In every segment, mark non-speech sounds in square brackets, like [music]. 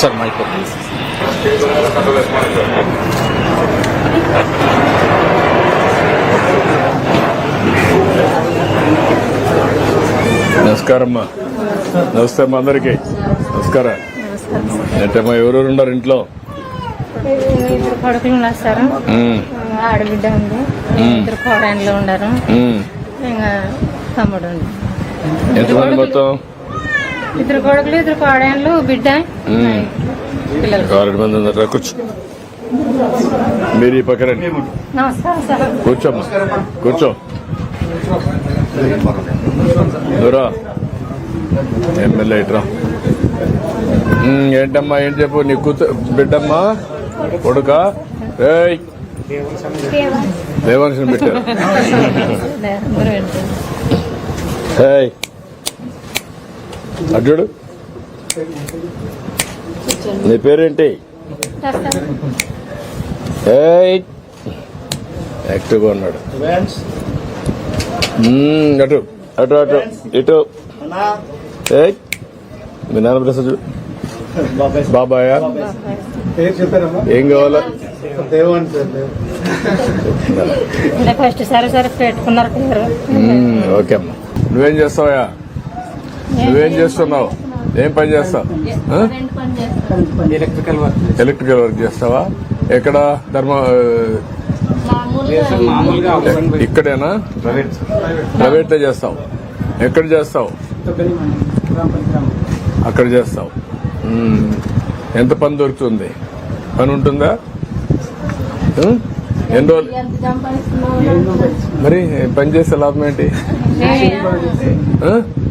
Sir mic నమస్కారం అమ్మా. నమస్తే అమ్మా అందరికి. నమస్కారం. ఏంటమ్మా ఎవరెవరు ఉన్నారు ఇంట్లో? ఇద్దరు కొడుకులు ఉన్నారు సార్. ఆడబిడ్డ ఉంది. ఇద్దరు కోడన్లు ఉన్నారు. ఇంకా తమ్ముడు ఉంది. ఎంతమంది మొత్తం? ఇద్దరు కొడుకులు ఇద్దరు బిడ్డ. ఆరు మంది ఉన్నారు. కూర్చో. మీరు ఈ పక్కన కూర్చోమ్మా కూర్చో దూరా ఎమ్మెల్యే ఇట్రా ఏంటమ్మా ఏం చెప్పు? నీ కూతురు బిడ్డమ్మా? కొడుక? ఏయ్. దేవాంశం పెట్టారు. [laughs] ఏయ్. అడ్డు నీ పేరేంటి? యాక్టివ్గా ఉన్నాడు. అటు అటు అటు ఇటు. మీ నాన్న ప్రసాద్ బాబాయ్ చెప్పారమ్మా. ఏం కావాలా? [laughs] ఓకే అమ్మా. నువ్వేం చేస్తావా నువ్వేం చేస్తున్నావు? ఏం పని చేస్తావు? ఎలక్ట్రికల్ వర్క్ ఎలక్ట్రికల్ వర్క్ చేస్తావా? ఎక్కడ ధర్మ మామూలుగా ఇక్కడేనా? ప్రైవేట్ ప్రైవేట్లో చేస్తావు. ఎక్కడ చేస్తావు? అక్కడ చేస్తావు. ఎంత పని దొరుకుతుంది? పని ఉంటుందా? ఎన్ని రోజులు? మరి పని చేసే లాభం ఏంటి?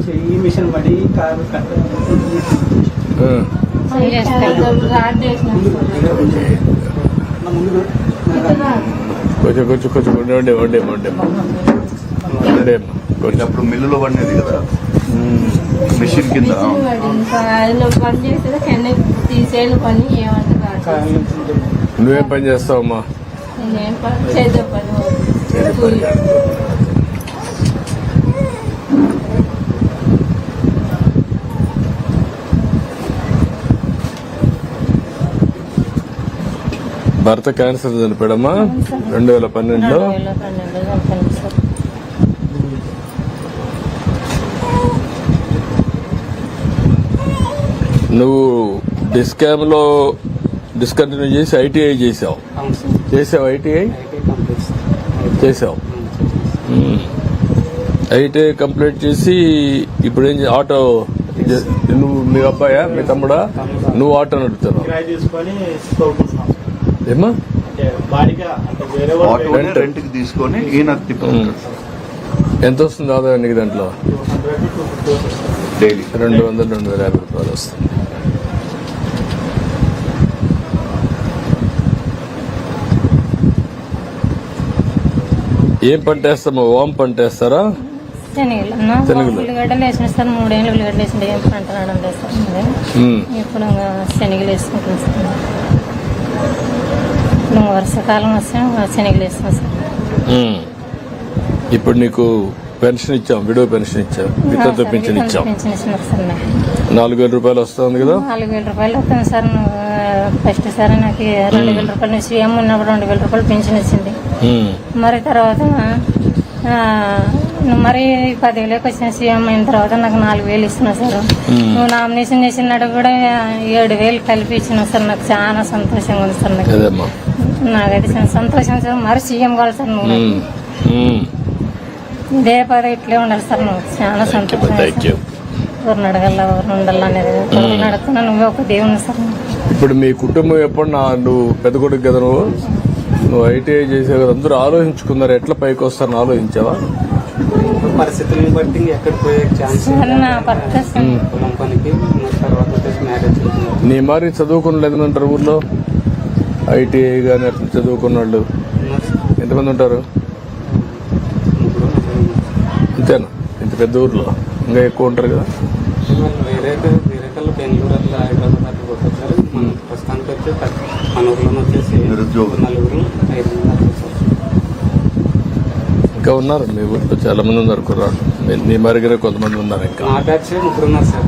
చెయ్యి మిషన్ పడి కారు. కొంచెం కొంచెం కొంచెం ఉండే ఉండే ఉండే ఉండే. ఉండే. కొంచెం అప్పుడు మిల్లులో పడినది కదా. మిషన్ కింద. ఆయన పని తీసేయాలి పని నువ్వేం పని. చేస్తావమ్మా నేనేం పని. చేసే పని భర్త క్యాన్సర్ చనిపోయాడమ్మా. రెండు వేల పన్నెండులో. నువ్వు డిస్కామ్లో డిస్కంటిన్యూ చేసి ఐటీఐ చేసావు. చేసావు ఐటీఐ? చేసావు. ఐటీఐ కంప్లీట్ చేసి ఇప్పుడు ఏం ఆటో నువ్వు మీ అబ్బాయా మీ తమ్ముడా? నువ్వు ఆటో నడుపుతున్నావు. తీసుకొని ఈయన తిప్పుకుంటాడు. ఎంత వస్తుంది ఆదాయం నీకు దాంట్లో? డైలీ రెండు వందలు రెండు వేల యాభై రూపాయలు వస్తుంది. ఏం పంట వేస్తామో? ఓం పంట వేస్తారా? శనగలు. ఉల్లిగడ్డలు వేసిన సార్ మూడేళ్ళు ఉల్లిగడ్డలు వేసిండే ఏం పంట రావడం లేదు. ఉమ్. ఇప్పుడు శనగలు వేసుకుంటాం ఇంకా వర్షాకాలం వస్తే శనగలు వేస్తాం సార్. ఇప్పుడు నీకు పెన్షన్ ఇచ్చాం విడో పెన్షన్ ఇచ్చాం వితంతు పెన్షన్ ఇచ్చాం. పెన్షన్ ఇచ్చినారు సార్ నాకు. నాలుగు వేల రూపాయలు వస్తుంది కదా? నాలుగు వేల రూపాయలు వస్తుంది సార్ ఫస్ట్ సారి నాకు రెండు వేల రూపాయలు సీఎం ఉన్నప్పుడు రెండు వేల రూపాయలు పెన్షన్ ఇచ్చింది. ఉమ్. మరి తర్వాత ఆ, మరి పదివేలకు వచ్చిన సీఎం అయిన తర్వాత నాకు నాలుగు వేలు ఇస్తున్నావు సార్. నువ్వు నామినేషన్ చేసినాడు కూడా ఏడు వేలు కలిపి ఇచ్చినావు సార్ నాకు చాలా సంతోషంగా ఉంది సార్ నాకు. అదేమ్మా. నాకైతే చాలా సంతోషం సార్. మరి సీఎం కావాలి సార్ నువ్వు. ఇదే పదవి ఇట్లే ఉండాలి సార్ నువ్వు. చాలా సంతోషం ఎవరిని అడగల ఎవరిని ఉండాలనేది ఎవరిని అడుగుతున్నా నువ్వే ఒక దేవుని సార్. ఇప్పుడు మీ కుటుంబం ఎప్పుడు నా నువ్వు పెద్ద కొడుకు కదా నువ్వు? నువ్వు ఐటీఐ చేసే కదా అందరూ ఆలోచించుకున్నారు. ఎట్లా పైకి వస్తారని ఆలోచించావా? పరిస్థితులను బట్టి ఎక్కడ పోయే ఛాన్స్ పొలం పనికి తర్వాత మ్యారేజ్ నీ మరి చదువుకున్న లేదంటారు ఊర్లో? ఐటీఐ కానీ అట్లా చదువుకున్న వాళ్ళు ఎంతమంది ఉంటారు. అంతేనా ఇంత పెద్ద ఊర్లో ఇంకా ఎక్కువ ఉంటారు కదా వేరే వేరే కళ్ళు బెంగళూరు అట్లా హైదరాబాద్ అట్లా పోతారు మన ప్రస్తుతానికి వచ్చి. మన వచ్చేసి. నలుగురు. ఇంకా ఉన్నారు మీ ఊర్లో చాలా మంది ఉన్నారు కుర్రాళ్ళు మీ- మరిగిన కొంతమంది ఉన్నారు ఇంకా మా బ్యాచ్ ముగ్గురు ఉన్నారు సార్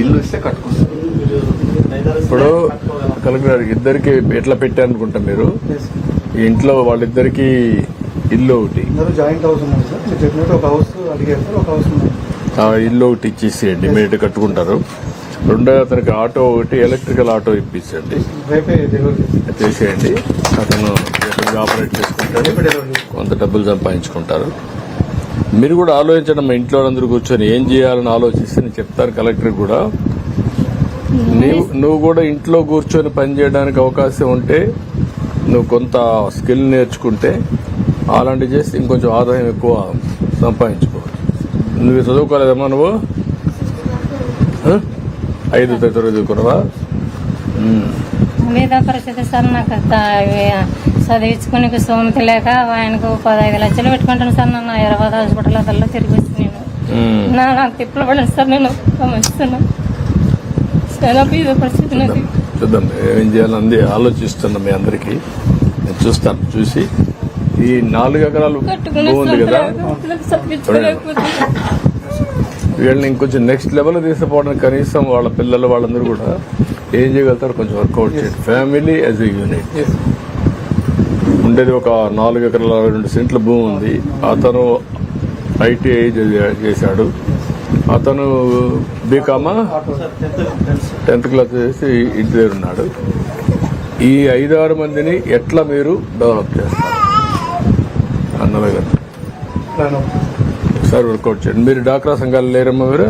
ఇల్లు ఇస్తే కట్టుకుంటారు. మీరు ఇప్పుడు. కలెక్టర్ ఇద్దరికి ఎట్లా పెట్టారనుకుంటా మీరు? ఈ ఇంట్లో వాళ్ళిద్దరికి ఇల్లు ఒకటి. జాయింట్ హౌస్ ఉన్నారు సార్. మీరు చెప్పినట్టు ఒక హౌస్ అడిగారు సార్ ఒక హౌస్ ఉంది ఆ ఇల్లు ఒకటి ఇచ్చేసేయండి మీరు కట్టుకుంటారు. రెండో అతనికి ఆటో ఒకటి ఎలక్ట్రికల్ ఆటో ఇప్పించండి చేసేయండి. అతను ఆపరేట్ చేసుకుంటాడు. చేస్తాం. కొంత డబ్బులు సంపాదించుకుంటారు. మీరు కూడా ఆలోచించండి మా ఇంట్లో అందరూ కూర్చొని ఏం చేయాలని ఆలోచిస్తే నేను చెప్తాను కలెక్టర్ కూడా. నీవు నువ్వు కూడా ఇంట్లో కూర్చొని పని చేయడానికి అవకాశం ఉంటే నువ్వు కొంత స్కిల్ నేర్చుకుంటే అలాంటివి చేస్తే ఇంకొంచెం ఆదాయం ఎక్కువ సంపాదించుకో నువ్వు చదువుకోలేదమ్మా నువ్వు? ఐదు తరగతి చదువుకున్నావా? చదివించుకునే సోమత లేక ఆయనకు పదహైదు లక్షలు పెట్టుకుంటాను సార్ నన్ను. హైదరాబాద్ హాస్పిటల్ అదల్లో తిరిగి వచ్చి నేను. నా నాకు తిప్పలు పడను సార్ నేను. చాలా బీద పరిస్థితి చూద్దాం ఏం చేయాలని ఆలోచిస్తున్నా మీ అందరికి. నేను చూస్తాను చూసి. ఈ నాలుగు ఎకరాలు ఉంది. కదా వీళ్ళని ఇంకొంచెం నెక్స్ట్ లెవెల్ తీసుకుపోవడానికి కనీసం వాళ్ళ పిల్లలు వాళ్ళందరూ కూడా ఏం చేయగలుగుతారు కొంచెం వర్కౌట్ చేయండి. ఫ్యామిలీ యాజ్ ఎ యూనిట్ ఉండేది ఒక నాలుగు ఎకరాల రెండు సెంట్ల భూమి ఉంది. అతను ఐటీఐ చేశాడు. అతను బీకామా సార్ టెన్త్ సార్. క్లాస్ చేసి ఇంటి దగ్గర ఉన్నాడు. ఈ ఐదారు మందిని ఎట్లా మీరు డెవలప్ చేస్తారు? అన్నమే కదా. ఒకసారి వర్కౌట్ చేయండి. మీరు డాక్రా సంఘాలు లేరమ్మా మీరు?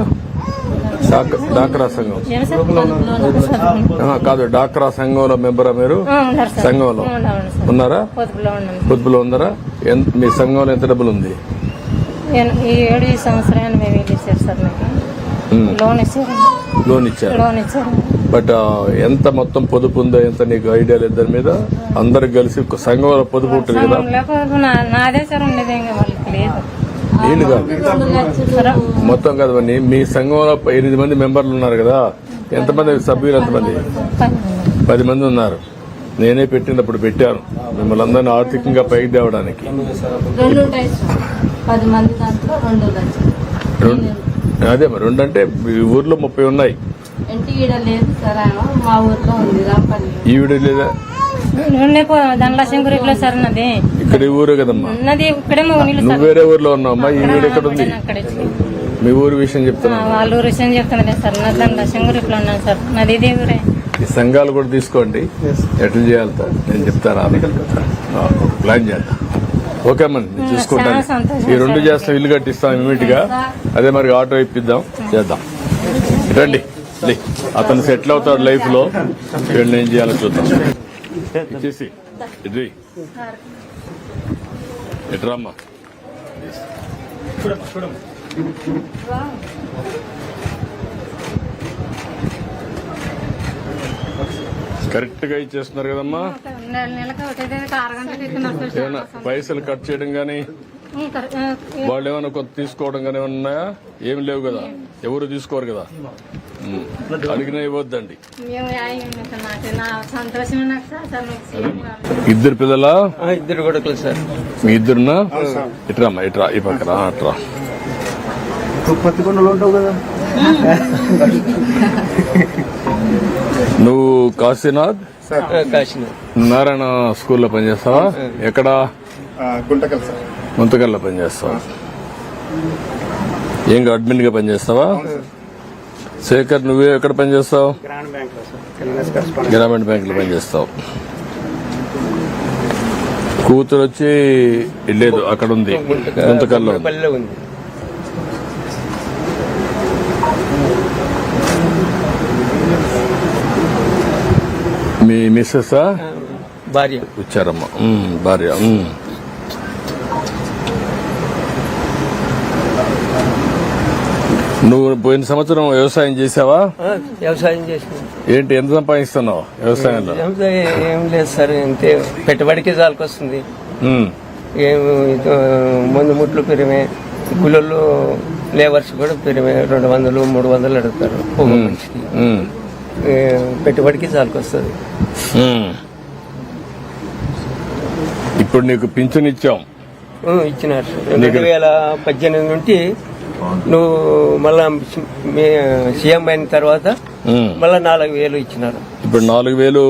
డాక్రా సంఘం. కాదు డాక్రా సంఘంలో మెంబరా మీరు? సంఘంలో. ఉన్నారా? పొదుపులో ఉన్నారా? ఎంత మీ సంఘంలో ఎంత డబ్బులు ఉంది ఏడు ఇచ్చారు సార్ లోన్ ఇచ్చారు. లోన్ ఇచ్చారు. లోన్ ఇచ్చారు. బట్ ఎంత మొత్తం పొదుపు ఉందో ఎంత నీకు ఐడియా లేదు దాని మీద? అందరికి కలిసి ఒక సంఘంలో పొదుపు ఉంటుంది కదా? నాదే సార్ ఉండేది ఇంకా వాళ్ళకి లేదు. వీళ్ళు కాదు. మొత్తం కదవని మీ సంఘంలో ఎనిమిది మంది మెంబర్లు ఉన్నారు కదా. ఎంతమంది సభ్యులు ఎంతమంది. పది మంది ఉన్నారు. నేనే పెట్టినప్పుడు పెట్టాను. మిమ్మల్ని అందరినీ ఆర్థికంగా పైకి తేవడానికి. అదే మరి. రెండు అంటే ఊర్లో ముప్పై ఉన్నాయి. ఈవిడ లేదా? ఉండే పో- ధనలక్ష్మి గ్రూప్లో సార్ నాది ఇక్కడ ఊరే కదమ్మా. నాది ఇక్కడే నువ్వు వేరే ఊర్లో ఉన్నావమ్మా ఈ ఊరు ఎక్కడ ఉంది? మీ ఊరు విషయం చెప్తున్నా. వాళ్ళు విషయం చెప్తున్నదే సార్. నా ధనలక్ష్మి గ్రూప్లో ఉన్నాను సార్? నాది ఇదే ఊరే. ఈ సంఘాలు కూడా తీసుకోండి. ఎట్లా చేయాలి సార్? నేను చెప్తాను ప్లాన్ చేద్దాం. ఓకే అమ్మా నేను చూసుకుంటాను. ఈ రెండు చేస్తాం ఇల్లు కట్టిస్తాం ఇమీడియట్గా అదే మరి ఆటో ఇప్పిద్దాం చేద్దాం. రండి లే. అతను సెటిల్ అవుతాడు లైఫ్లో ఏం చేయాలో చూద్దాం. ఇచ్చేసి ఇది ఎట్రామ్మా? కరెక్ట్గా ఇచ్చేస్తున్నారు కదమ్మా? నెల నెలకు ఒకటే ఆరు గంటలకు ఇస్తున్నారు సార్. ఏమైనా పైసలు కట్ చేయడం గానీ వాళ్ళు ఏమైనా కొంత తీసుకోవడం కానీ ఏమైనా ఉన్నాయా? ఏమి లేవు కదా. ఎవరు తీసుకోరు కదా. అడిగినా ఇవ్వద్దండి. ఇద్దరు పిల్లలా? ఇద్దరు కొడుకులు సార్. మీ ఇద్దరునా? ఇట్రామ్మా ఇట్రా ఈ పక్కన అట్రా. పత్తి కొండలు ఉంటావు కదా నువ్వు కాశీనాథ్. నారాయణ స్కూల్లో పనిచేస్తావా? ఎక్కడ? గుంటకల్ సార్. ముంతకల్లో పనిచేస్తావా? ఏం అడ్మిన్గా పనిచేస్తావా శేఖర్ నువ్వే ఎక్కడ పనిచేస్తావు? గ్రామీణ బ్యాంక్లో పనిచేస్తావు. కూతురు వచ్చి లేదు అక్కడ ఉంది. గుంతకల్లో ఉంది. మీ మిస్సెస్ భార్య. వచ్చారమ్మా. భార్య. నువ్వు పోయిన సంవత్సరం వ్యవసాయం చేసావా? వ్యవసాయం చేసినాం. ఏంటి ఎంత సంపాదిస్తున్నావు వ్యవసాయంలో? వ్యవసాయం ఏం లేదు సార్ అంతే పెట్టుబడికి ఇది, మందు ముట్లు పెరిమే కూలీలు లేబర్స్ కూడా పెరిమే రెండు వందలు మూడు వందలు అడుగుతారు. పెట్టుబడికి వస్తుంది ఉమ్. ఇప్పుడు నీకు పింఛన్ ఇచ్చాం. ఇచ్చినారు. రెండు వేల పద్దెనిమిది నుండి నువ్వు మళ్ళా సీఎం అయిన తర్వాత. మళ్ళా నాలుగు వేలు ఇచ్చినారు. ఇప్పుడు నాలుగు వేలు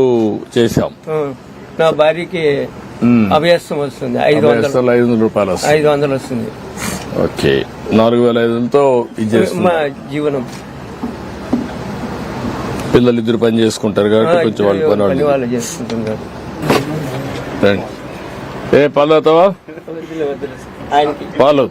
ఆ, నా భార్యకి. అభ్యాసం వస్తుంది ఐదు వందలు. ఐదు వందల రూపాయలు ఐదు వందలు వస్తుంది. ఓకే. నాలుగు వేల ఐదు వందలతో మా జీవనం. పిల్లలు ఇద్దరు పని చేసుకుంటారు కాబట్టి కొంచెం వాళ్ళు పని వాళ్ళు చేసుకుంటున్నారు. ఏ పాలు అవుతావా పాలు?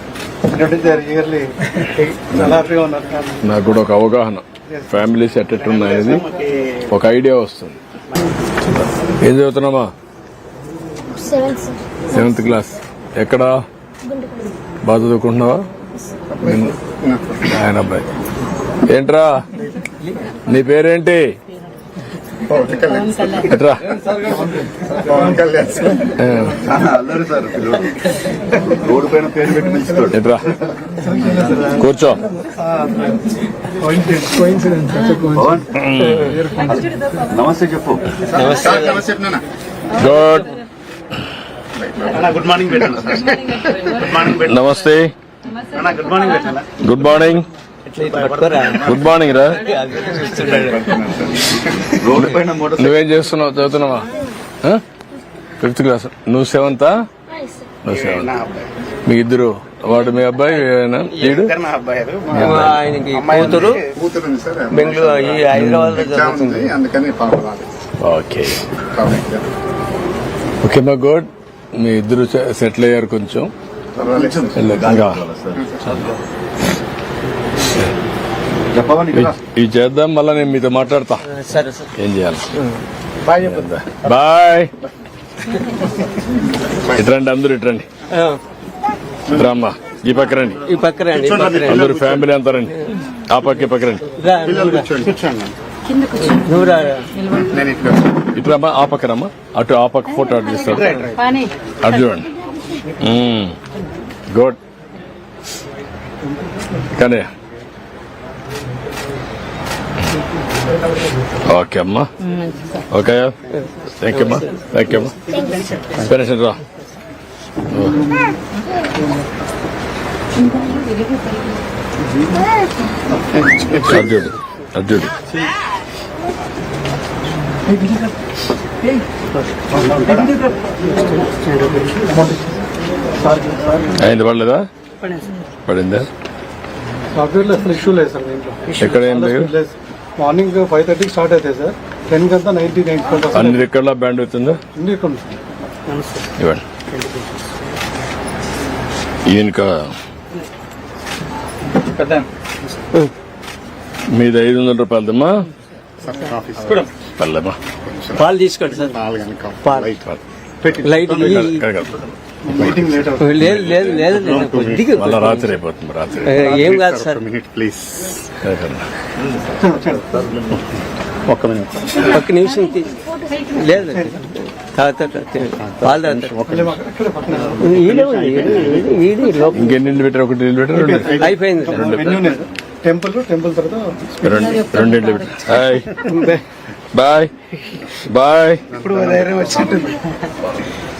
నాకు కూడా ఒక అవగాహన. ఫ్యామిలీస్ ఎట్టెట్ ఉన్నాయని ఒక ఐడియా వస్తుంది. ఏం చదువుతున్నామా సెవెంత్ క్లాస్ ఎక్కడ? బాగా చదువుకుంటున్నావా? ఆయన అబ్బాయి. ఏంట్రా? నీ పేరేంటి? పవన్ కళ్యాణ్. అల్లరి సార్ పిల్లడు రోడ్డు పైన పేరు పెట్టి పిలుచుకోడు ఎట్రా కూర్చో. నమస్తే చెప్పు. Good. Good morning good morning. నమస్తే. Good morning good morning. Good morning రా నువ్వేం చేస్తున్నావు? చదువుతున్నావా? ఫిఫ్త్ క్లాస్ నువ్వు సెవెంతా నువ్వు సెవెంత్ మీ ఇద్దరు వాడు? మీ అబ్బాయి వీడు ఆయనకి కూతురు. బెంగళూరు హైదరాబాద్ ఓకే. ఓకే మా గుడ్. మీ ఇద్దరు సెటిల్ అయ్యారు కొంచెం. రా. ఇవి చేద్దాం మళ్ళీ నేను మీతో మాట్లాడతా. సరే సార్. ఏం చేయాలి? బాయ్ ఇట్రండి అందరూ ఇట్రండి. ఆ, రామ్మా ఈ పక్క రండి. ఈ పక్క రండి ఈ పక్క రండి. అందరూ ఫ్యామిలీ అంతా రండి. ఆ పక్క ఈ పక్క రండి. ఇట్రామ్మా ఆ పక్క రమ్మా. అటు ఆ పక్క ఫోటో అటు తీస్తాడు. అటు చూడండి. గుడ్. కానీ ఓకే అమ్మా. ఓకే థ్యాంక్ యూ అమ్మా. థ్యాంక్ యూ అమ్మా. పెన్షన్ రా అర్జుడు అర్జుడు అయింది పడలేదా? పడిందా. సాఫ్ట్వేర్లో అసలు ఇష్యూ లేదు సార్ ఎక్కడ ఏం లేదు? మార్నింగ్ ఫైవ్ థర్టీకి స్టార్ట్ అవుతాయి సార్. టెన్ కంతా నైన్టీ నైన్ అన్ని రికార్డుల బ్యాండ్ అవుతుందా? ఇక్కడ ఉంది. ఇవ్వండి. ఈయనక? మీది ఐదు వందల రూపాయలదమ్మా? పల్లెమ్మా పాలు తీసుకోండి సార్. పాలు లైట్. లేదు లేదు లేదు కొద్దిగా రాత్రి అయిపోతుంది రాత్రి. ఏం కాదు సార్. మినిట్ ప్లీజ్ [laughs] ఒక్క మినిట్ ఒక్క నిమిషం లేదు అయిపోయింది బాయ్. బాయ్.